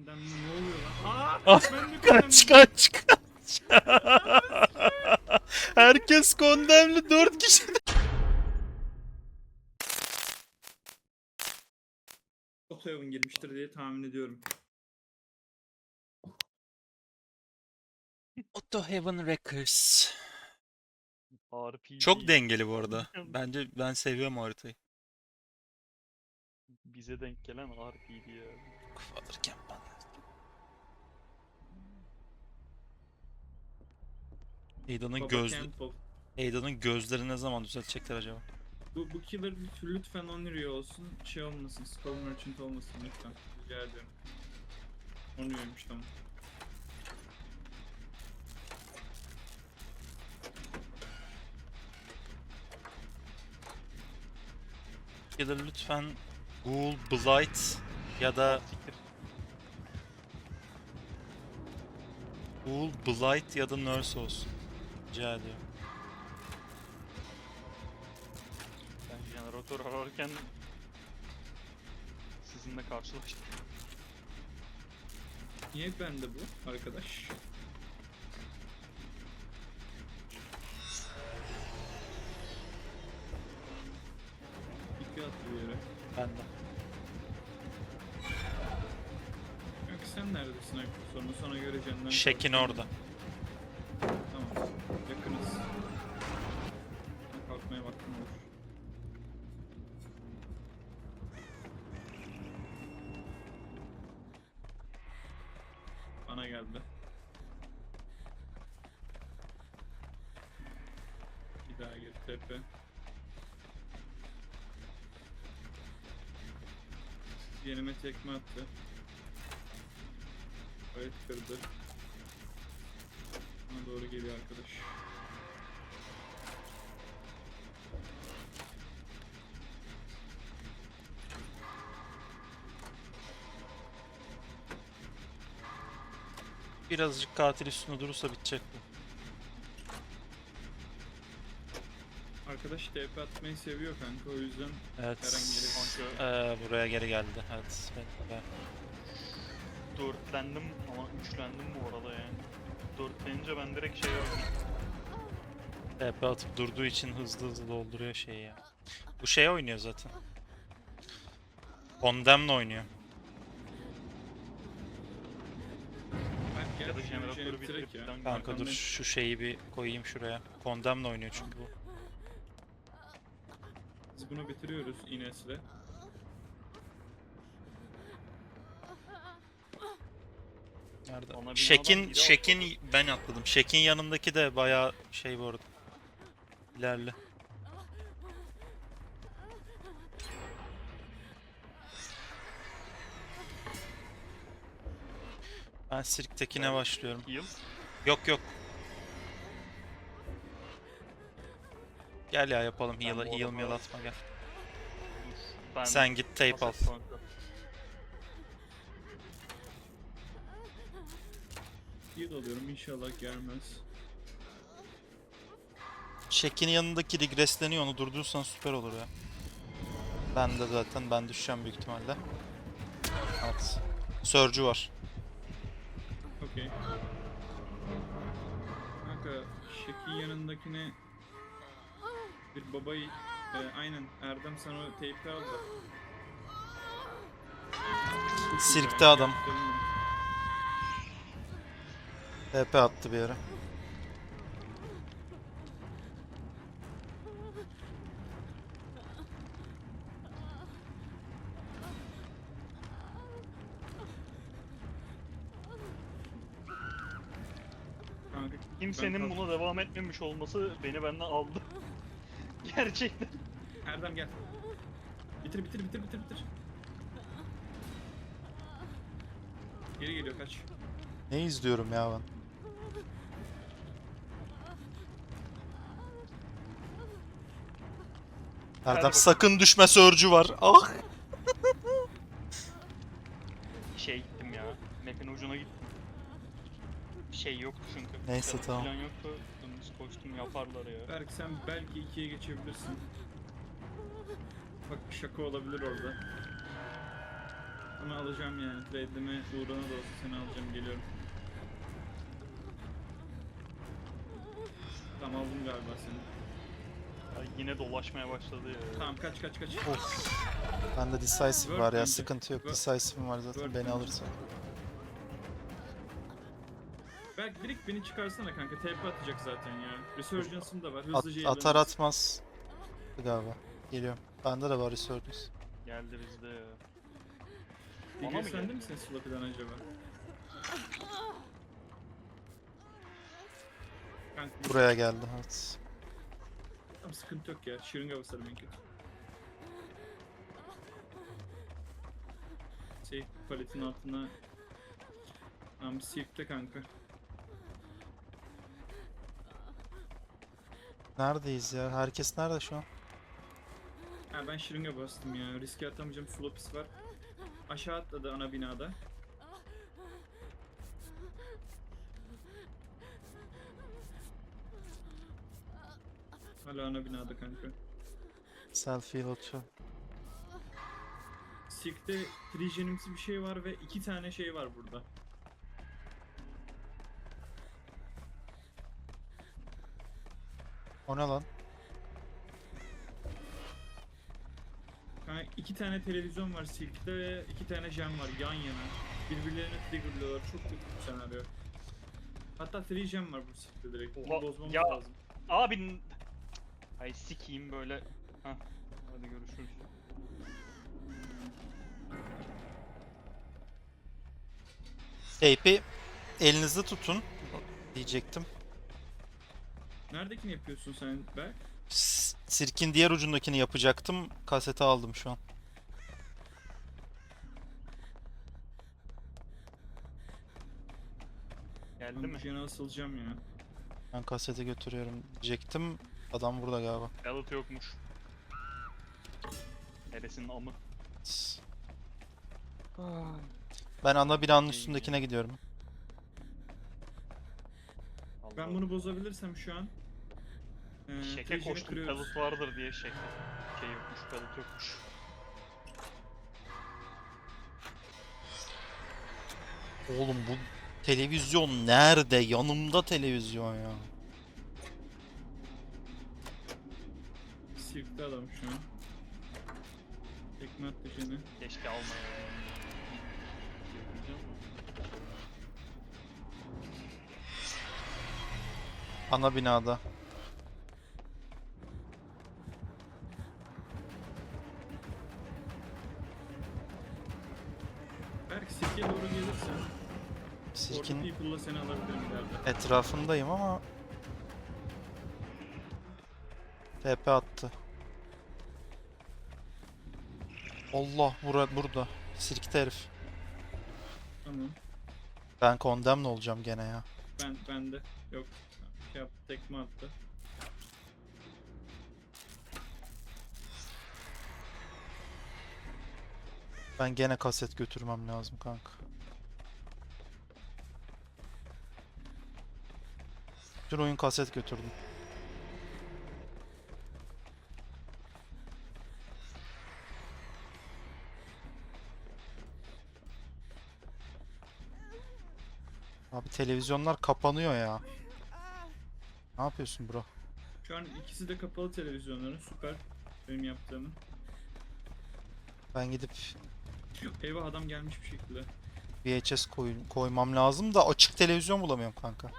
Önden ne oluyor lan? Aa! Ah, Ben de Kaç kaç kaç. Herkes kondemli 4 kişi. Otoyavun girmiştir diye tahmin ediyorum. Auto Heaven Records. RPG. Çok dengeli bu arada. Bence ben seviyorum haritayı. Bize denk gelen RPG ya. Alırken bana. Aidan'ın Baba göz. Aidan'ın gözleri ne zaman düzeltecekler acaba? Bu, bu killer lütfen, Onryo olsun. Şey olmasın. Skull Merchant olmasın lütfen. Rica ediyorum. Onryo'ymuş tamam. Killer lütfen Ghoul, Blight ya da. Ghoul, Blight ya da Nurse olsun. Rica ediyorum. Ben jeneratör ararken sizinle karşılaştım. Niye bende bu arkadaş? İpi attı bir yere. Ben de. Yok sen neredesin Aykut? Sonra sana göreceğinden. Şekin korktum. orada. Tekme attı. Evet kırdı. Bana doğru geliyor arkadaş. Birazcık katil üstünde durursa bitecek bu. Arkadaş TP atmayı seviyor kanka o yüzden Evet. Herhangi bir- Kanka Ee, buraya geri geldi. Evet. ben- ben- dörtlendim ama üçlendim bu arada yani. Dörtlenince ben direkt şey yaptım. TP atıp durduğu için hızlı hızlı dolduruyor şeyi ya. Bu şey oynuyor zaten. Condemned oynuyor. Berk Ya da jeneratörü bitirip falan Kanka dur şu şeyi bir koyayım şuraya. Condemned oynuyor çünkü bu. Biz bunu bitiriyoruz Ines'le. Nerede? Binadan Şekin, Şekin ben atladım. Şekin yanındaki de bayağı şey bu arada. İlerle. Ben sirktekine başlıyorum. Yok yok. Gel ya yapalım Heal arada- meal atma gel. Ben Sen git tape al. Heal alıyorum inşallah gelmez. Şekin yanındaki regressleniyor onu durdurursan süper olur ya. Ben de zaten ben düşeceğim büyük ihtimalle. At. Surge'u var. Okey. Kanka Şekil yanındakine bir babayı e, aynen Erdem sana o teypi al da. Çok iyi Sirkte adam. TP attı bir yere. Kanka Kimsenin buna devam etmemiş olması beni benden aldı. Gerçekten. Erdem gel. Bitir bitir bitir bitir bitir. Geri geliyor kaç. Ne izliyorum ya ben? Erdem sakın düşme Surge'u var. Ah! Şey gittim ya. Map'in ucuna gittim. Şey yoktu çünkü. Neyse, Canım tamam. Falan yoktu. Dümdüz koştum yaparlar ya. Belki sen belki ikiye geçebilirsin. Bak şaka olabilir orada. Ama alacağım yani. Trade'leme uğruna da olsa seni alacağım. Geliyorum. Tamam aldım galiba seni. Ya yine dolaşmaya başladı ya. Tamam kaç kaç kaç. Of. Bende decisive Word var ya sıkıntı yok. Word- Decisive'im var zaten Word beni bence. alırsa. Direkt beni çıkarsana kanka. TP atacak zaten ya. Resurgence'ım da var. At, Hızlıca atar atmaz. Galiba. Geliyorum. Bende de var Resurgence. Geldi bizde ya. Mı sende geldi? misin Sloppy'den acaba? Kanka bu- Buraya geldi evet. Tamam sıkıntı yok ya. Şırınga basarım en kötü. Şey paletin altına Tamam sirkte kanka. Neredeyiz ya? Herkes nerede şu an? Ha ben şırınga bastım ya. Riske atamayacağım. Flopis var. Aşağı atladı ana binada. Hala ana binada kanka. Selfie atıyor. Sirkte trijenimsi bir şey var ve iki tane şey var burada. O ne lan? Kanka iki tane televizyon var Silk'te ve iki tane jam var yan yana. Birbirlerini triggerlıyorlar. Çok kötü bir senaryo. Hatta 3 jam var bu Silk'te direkt. Bunu Oha, bozmamız ya. lazım. Abi Ay sikeyim böyle. Hah. Hadi görüşürüz. Tape'i elinizde tutun diyecektim. Neredekini yapıyorsun sen Berk? S- Sirkin diğer ucundakini yapacaktım. Kaseti aldım şu an. Geldi Ben mi? bu jene asılacağım ya. Ben kaseti götürüyorum diyecektim. Adam burada galiba. Yalıt yokmuş. Neresinin amı? S- Ben ana binanın İyi. üstündekine gidiyorum. Ben bunu bozabilirsem şu an ee, Şeke Trigen'i koştum kırıyoruz. kalıt vardır diye şek. Şey yokmuş kalıt yokmuş. Oğlum bu televizyon nerede? Yanımda televizyon ya. Sirkte adam şu an. Tekme attı. Keşke almayaydım. Ana binada. Berk Sirk'e doğru gelirsen Sirkin Orada People'la seni alabilirim ileride. etrafındayım ama TP attı. Allah bura burada. Sirkte herif. Tamam. Ben condemn olacağım gene ya. Ben bende yok. Şey yaptı tekme attı. Ben gene kaset götürmem lazım kanka. Bütün oyun kaset götürdüm. Abi televizyonlar kapanıyor ya. Ne yapıyorsun bro? Şu an ikisi de kapalı televizyonların süper benim yaptığımın. Ben gidip Eyvah adam gelmiş bir şekilde. VHS koy, koymam lazım da açık televizyon bulamıyorum kanka.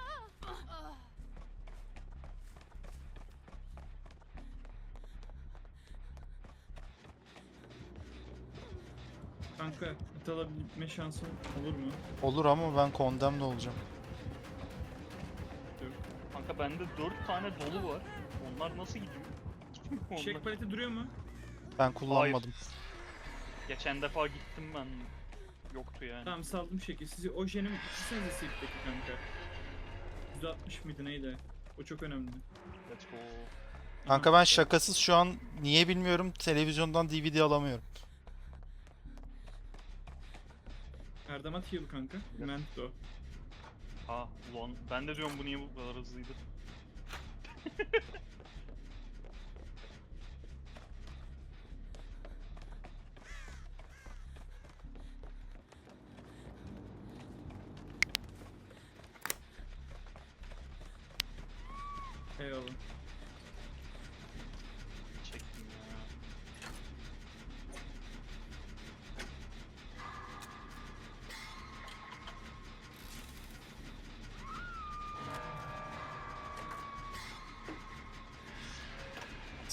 Kanka it alabilme şansın olur mu? Olur ama ben condemned olacağım. Dur. Kanka bende 4 tane dolu var. Onlar nasıl gidiyor? Onlar. Paleti duruyor mu? Ben kullanmadım. Geçen defa gittim ben. Yoktu yani. Tamam saldım şekil. Sizi o jenim ikisiniz de silkteki kanka. 160 mıydı neydi? O çok önemli. Let's go. Kanka ben şakasız şu an niye bilmiyorum televizyondan DVD alamıyorum. Erdamat heal kanka. Mento. Ha ulan ben de diyorum bu niye bu kadar hızlıydı.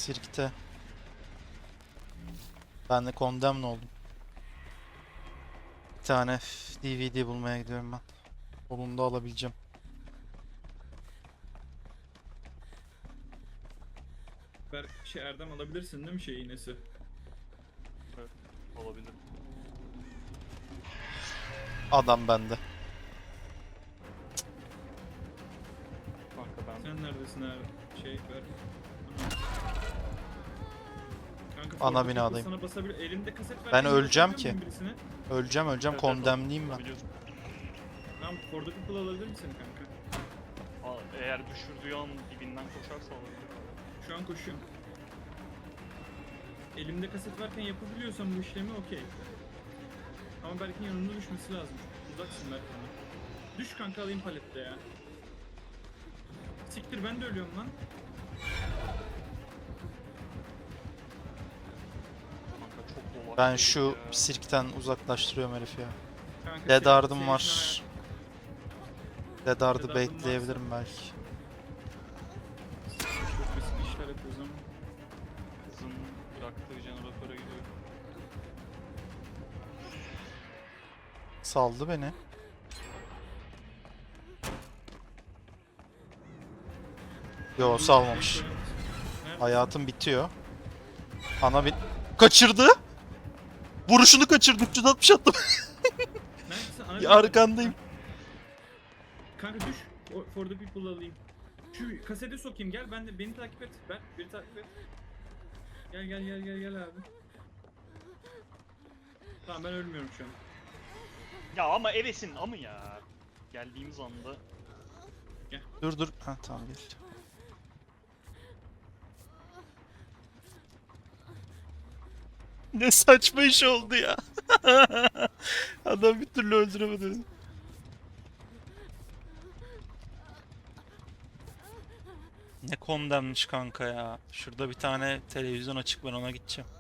Sirkte. Ben de condemn oldum. Bir tane DVD bulmaya gidiyorum ben. Onu da alabileceğim. Ver, şey Erdem alabilirsin değil mi şey iğnesi? Olabilir. Adam bende. Kanka ben Sen neredesin abi? Şey ver. Ana binadayım. Sana basabilir. Elimde kaset var. Ben öleceğim ki. birisine? Öleceğim öleceğim Evet, condemnliyim ben. Tamam Ford'daki People alabilir misin kanka? Aa, Eğer düşürdüğü an dibinden koşarsa alabilir. Şu an koşuyorum. Elimde kaset varken yapabiliyorsam bu işlemi okey. Ama Berk'in yanımda düşmesi lazım. Uzaksın bana. Düş kanka alayım palette ya. Siktir ben de ölüyorum lan. Ben şu sirkten uzaklaştırıyorum herifi ya. Senin var. Hard'ım baitleyebilirim belki. Çok basit işler yapıyoruz ama. Kızın bıraktığı jeneratöre gidiyor. Saldı beni. Yo salmamış. Hayatım bitiyor. Ana bir... Kaçırdı! Vuruşunu kaçırdı. 360 attım. Ya Arkandayım. Kanka düş. O, for the people alayım. Şu kasete sokayım gel ben de beni takip et. Ben beni takip et. Gel gel gel gel gel abi. Tamam ben ölmüyorum şu an. Ya ama evesin ama ya. Geldiğimiz anda Dur dur. Ha tamam gel. Ne saçma iş oldu ya. Adam bir türlü öldüremedi. Ne komdenmiş kanka ya. Şurada bir tane televizyon açık ben ona gideceğim.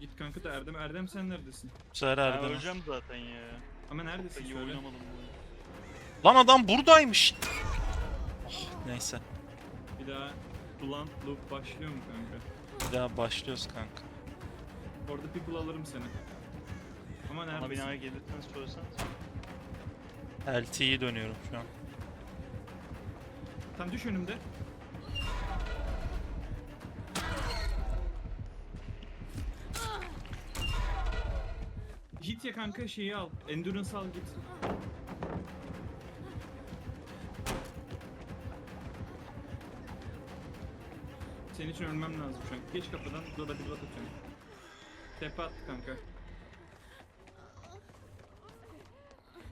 Git kanka da Erdem. Erdem sen neredesin? Bu sefer öleceğim zaten ya. Ama neredesin İyi söyle. oynamadım bunu. Lan adam buradaymış. Oh, neyse. Bir daha Blunt Loop başlıyor mu kanka? Bir daha başlıyoruz kanka. Orada people alırım seni. Ama Ana neredesin? binaya gelirken söyleseniz. LT'yi dönüyorum şu an. Tam düş önümde. Git ya kanka şeyi al. Endurance al git. Senin için ölmem lazım şu an. Geç kapıdan Doda bir bat atıyorum. Tepe attı kanka.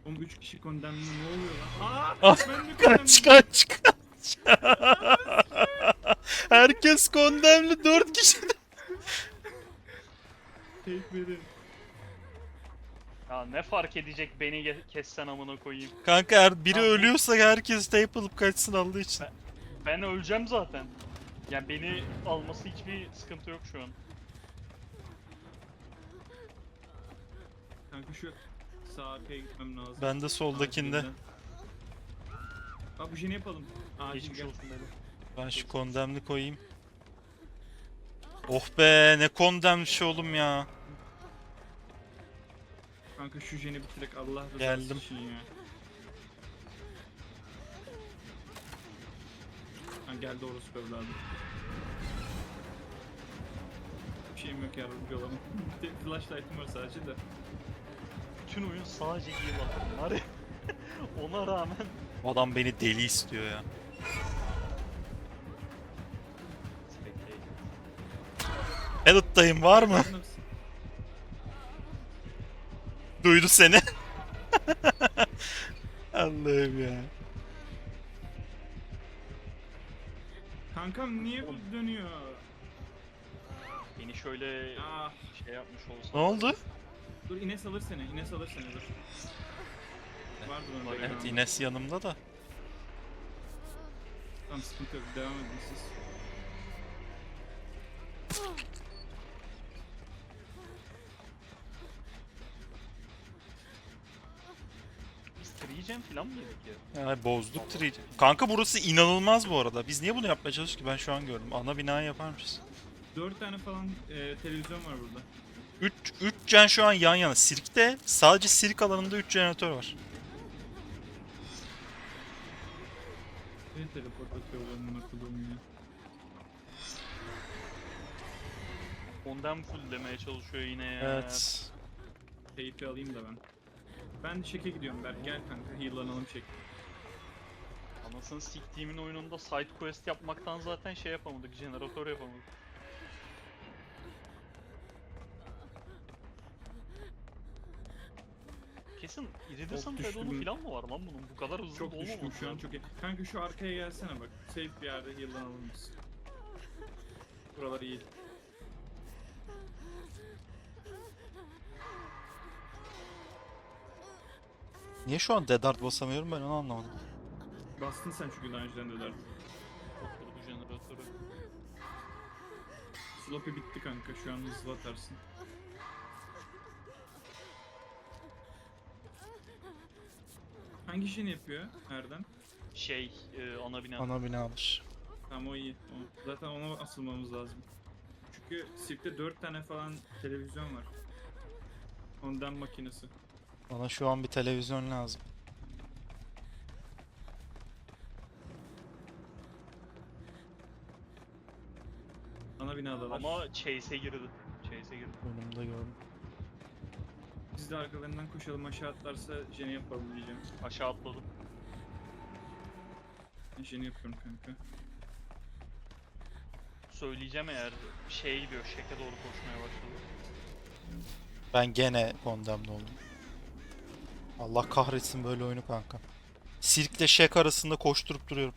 Oğlum 3 kişi kondemli ne oluyor lan? Aa! Ah, Ben de Kaç kaç kaç. Herkes kondemli 4 kişi. Take beni. Ya ne fark edecek beni ge- kessen amına koyayım. Kanka eğer biri ölüyorsa herkes tape alıp kaçsın Allah için. Ben öleceğim zaten. Yani beni alması hiçbir sıkıntı yok şu an. Kanka şu sağ arkaya gitmem lazım. Ben de soldakinde. Acilinden. Bak bu jeni yapalım. Acil Geçmiş gel. olsun beni. Ben şu kondemli koyayım. Oh be ne kondemmiş oğlum ya. Kanka şu jeni bitirek Allah rızası Geldim. için ya. Ha geldi orası evladım. Bir şeyim yok yardımcı olalım. Bir tek flashlight'ım var sadece de. Bütün oyun sadece var ya. Ona rağmen Adam beni deli istiyor ya. Edit'tayım var mı? Duydu seni. Allah'ım ya. Kankam niye bu dönüyor? beni şöyle Ah şey yapmış olsa. Ne oldu? Dur Ines alır seni. Ines alır seni dur. Vardır onun Evet, Evet background'ı. Ines yanımda da. Tamam sıkıntı yok devam edin siz. Biz Trigem falan mı yedik ya? Yani bozduk tri. Kanka burası inanılmaz bu arada. Biz niye bunu yapmaya çalıştık ki ben şu an gördüm. Ana binayı yapar mıyız? 4 tane falan e, televizyon var burada. 3 3 gen şu an yan yana. Sirkte sadece sirk alanında 3 jeneratör var. Ne teleport atıyor benim akıllım ya. Ondan full demeye çalışıyor yine ya. Evet. Teypi alayım da ben. Ben çeke gidiyorum Berk gel kanka heal'lanalım çek. Anasını siktiğimin oyununda side quest yapmaktan zaten şey yapamadık, jeneratör yapamadık. Kesin iridescent düştüm. pedonu falan mı var lan bunun? Bu kadar hızlı Çok da düştüm olmaması şu an lazım. çok iyi. Kanka şu arkaya gelsene bak. Safe bir yerde heal'lanalım biz. Buralar iyi. Niye şu an Dead Art basamıyorum ben onu anlamadım. Bastın sen çünkü daha önceden de dert. Oturdu jeneratörü. Sloppy bitti kanka şu an hızlı atarsın. Hangi şeyini yapıyor Erdem? Şey, e, ana bina. Ana binadır. Tamam o iyi. O. Zaten ona asılmamız lazım. Çünkü sirkte 4 tane falan televizyon var. Ondan makinesi. Bana şu an bir televizyon lazım. Ana binadalar. Ama Chase'e girdi. Biz de arkalarından koşalım aşağı atlarsa jeni yapalım diyeceğim. Aşağı atladım. Jeni yapıyorum kanka. Söyleyeceğim eğer şeye gidiyor, şeke doğru koşmaya başladı. Ben gene Condemned oldum. Allah kahretsin böyle oyunu kanka. Sirkle şek arasında koşturup duruyorum.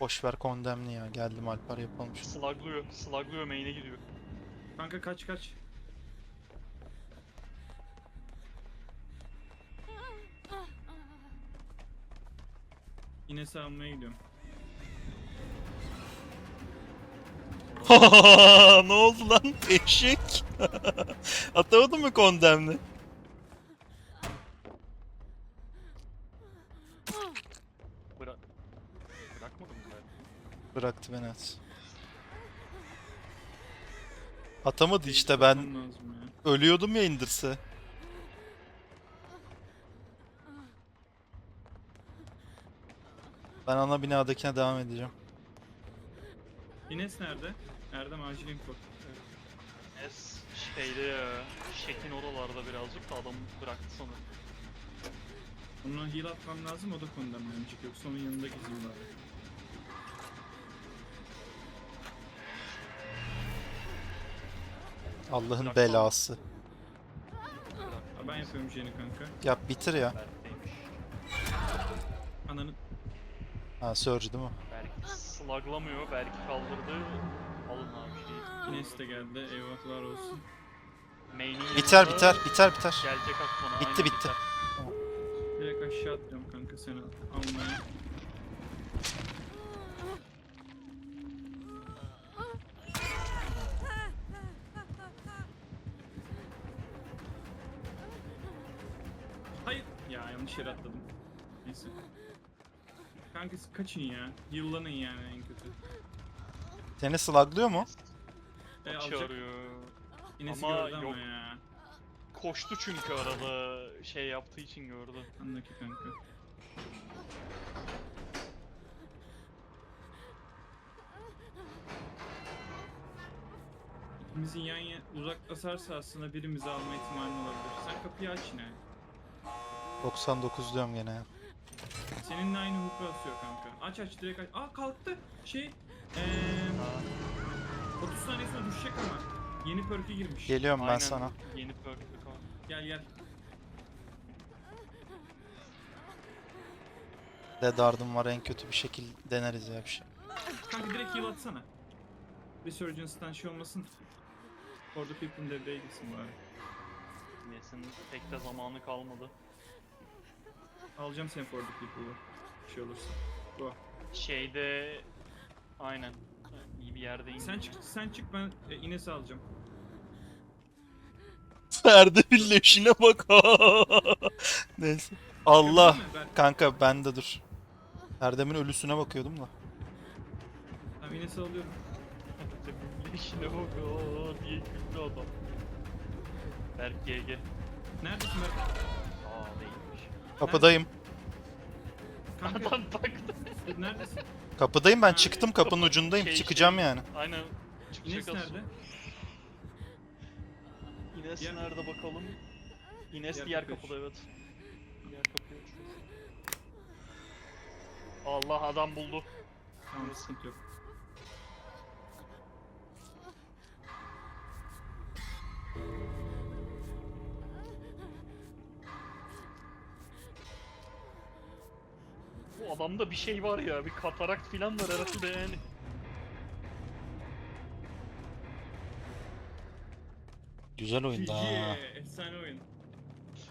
Boş ver Condemned'i ya. Geldim Alper yapalım şunu. Sluglıyor, sluglıyor main'e gidiyor. Kanka kaç kaç. Yine savunmaya gidiyorum. ne oldu lan? Eşek. Atamadın mı Condemned'i? Bıra Bırakmadım mı ben? Bıraktı beni at. Atamadı işte ben ölüyordum ya indirse. Ben ana binadakine devam edeceğim. Ines nerede? Erdem acil info. Es şeyde ya, şekin oralarda birazcık da adam bıraktı sanırım. Ona heal atmam lazım o da konudan önce yoksa onun yanında gizliyim Allah'ın belası. Ha, ben yapıyorum jeni kanka. Ya bitir ya. Berk'teymiş. Ananı Ha Surge değil mi? Berk sluglamıyor, Berk'i kaldırdı. Alın abi şeyi. Ines de geldi. Eyvahlar olsun. Main'in Biter yanında biter biter biter. Gelecek aklına. Bitti, bitti. biter. Direkt aşağı atlıyorum kanka seni almaya. Kanka kaçın ya. Yıllanın yani en kötü. Seni sluglıyor mu? E, alacak. İnes'i Ama gördü ama yok. ya. Koştu çünkü arada şey yaptığı için gördü. Andaki kanka. İkimizin yan yana uzaklaşarsa aslında birimizi alma ihtimali olabilir. Sen kapıyı aç yine. 99 diyorum gene ya. Seninle aynı huku asıyor kanka. Aç aç direkt aç. Aa kalktı. Şey. Eee Ha, 30 saniye sonra düşecek ama. Yeni perk'e girmiş. Geliyorum ben aynen. sana. Yeni perk var. Gel gel. Dead Ard'ım var en kötü bir şekil deneriz ya bir şey. Kanka direkt heal atsana. Resurgence'dan şey olmasın. Orada people'ın devreye gitsin bari. Nesin pek de zamanı kalmadı. Alacağım seni for the people'ı. Bir şey olursa. Bu. Şeyde aynen iyi bir yerde indi. Sen çık, sen çık ben e, Ines'i alacağım. Erdem'in leşine bak. Neyse. Allah. Ben, Kanka ben de dur. Erdem'in ölüsüne bakıyordum da. tamam yine sallıyorum. İşine bak aa diye güldü adam. Berk GG. Neredesin Berk? Kapıdayım. Kanka Adam baktı. neredesin? Kapıdayım ben çıktım kapının kapı- ucundayım. şey, Çıkacağım şey. yani. Aynen. İnes Çıkacak az nerede? İnes Diğer- nerede bakalım? İnes Diğer diğer, kapıda evet. Diğer kapıyı açıyoruz. Allah adam buldu. Tamam sıkıntı yok. Bu adamda bir şey var ya, bir katarakt filan var herhalde yani. Güzel oyunda ha. Yeah, efsane oyun.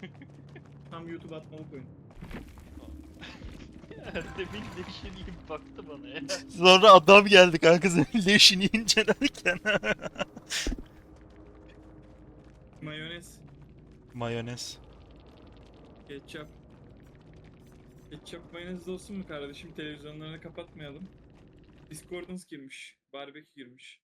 Tam YouTube atmalık oyun. Erdem'in leşini baktı bana ya. Sonra adam geldi kanka senin leşini incelerken. Mayonez, Mayonez. ketçap. Ketçap mayonez de olsun mu kardeşim? Televizyonlarını kapatmayalım. Discordance girmiş. Barbekü girmiş.